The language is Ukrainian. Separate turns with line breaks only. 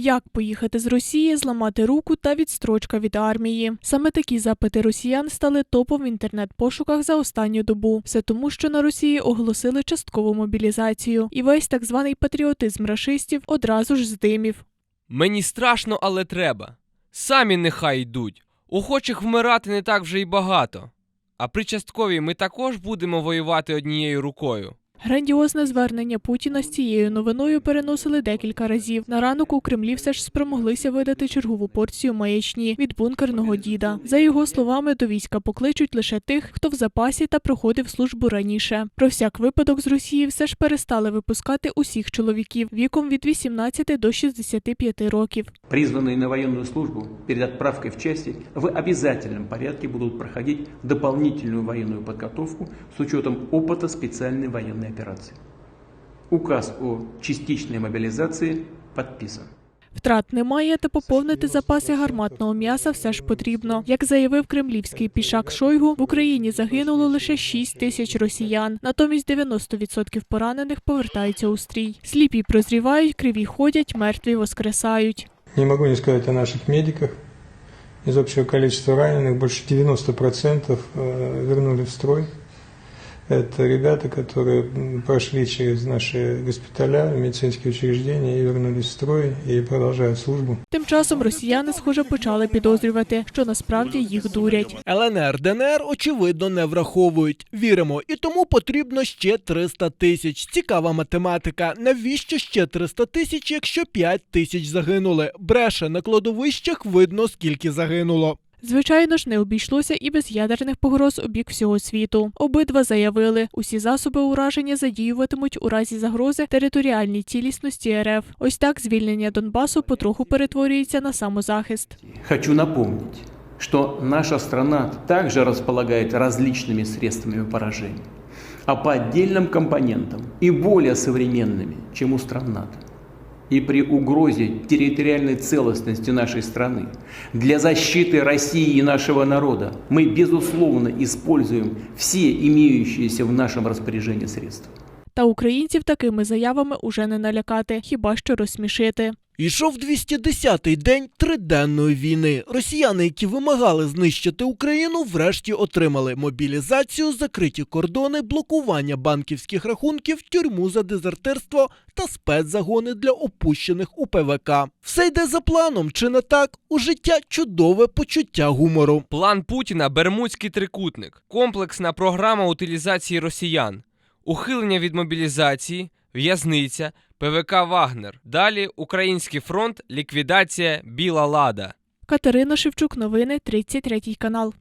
Як поїхати з Росії, зламати руку та відстрочка від армії? Саме такі запити росіян стали топом в інтернет-пошуках за останню добу. Все тому, що на Росії оголосили часткову мобілізацію, і весь так званий патріотизм рашистів одразу ж здимів.
Мені страшно, але треба. Самі нехай йдуть. Охочих вмирати не так вже й багато. А при частковій ми також будемо воювати однією рукою.
Грандіозне звернення Путіна з цією новиною переносили декілька разів. На ранок у Кремлі все ж спромоглися видати чергову порцію маячні від бункерного діда. За його словами, до війська покличуть лише тих, хто в запасі та проходив службу раніше. Про всяк випадок з Росії все ж перестали випускати усіх чоловіків віком від 18 до 65 років.
Призванные на военную службу перед отправкой в части в обязательном порядке будут проходить дополнительную военную подготовку с учетом опыта специальной военной операции. Указ о частичной мобилизации подписан.
Втрат немає, та поповнити запаси гарматного м'яса все ж потрібно. Як заявив кремлівський пішак Шойгу, в Україні загинуло лише 6 тисяч росіян. Натомість 90% поранених повертаються у стрій. Сліпі прозрівають, криві ходять, мертві воскресають.
Не могу не сказать о наших медиках. Из общего количества раненых больше 90% э, вернули в строй. Это ребята, которые прошли через наши госпиталя, медицинские учреждения и вернулись в строй и продолжают службу.
Тим часом росіяни, схоже, почали підозрювати, що насправді їх дурять.
ЛНР, ДНР, очевидно, не враховують. Віримо, і тому потрібно ще 300 тисяч. Цікава математика. Навіщо ще 300 тисяч, якщо 5 тисяч загинули? Бреше на кладовищах видно, скільки загинуло.
Звичайно ж, не обійшлося і без ядерних погроз у бік всього світу. Обидва заявили, усі засоби ураження задіюватимуть у разі загрози територіальній цілісності РФ. Ось так звільнення Донбасу потроху перетворюється на самозахист.
Хочу напомнить, что наша страна также располагает различными средствами поражения, а по отдельным компонентам и более современными, чем у стран НАТО. И при угрозе территориальной целостности нашей страны для защиты России и нашего народа мы, безусловно, используем все имеющиеся в нашем распоряжении средства.
Та українців такими заявами уже не налякати, хіба що розсмішити.
Ішов 210-й день триденної війни. Росіяни, які вимагали знищити Україну, врешті отримали мобілізацію, закриті кордони, блокування банківських рахунків, тюрму за дезертирство та спецзагони для опущених у ПВК. Все йде за планом, чи не так? У життя чудове почуття гумору.
План Путіна Бермудський трикутник, комплексна програма утилізації росіян, ухилення від мобілізації, в'язниця, ПВК Вагнер. Далі Український фронт, ліквідація Біла Лада.
Катерина Шевчук, новини 33 канал.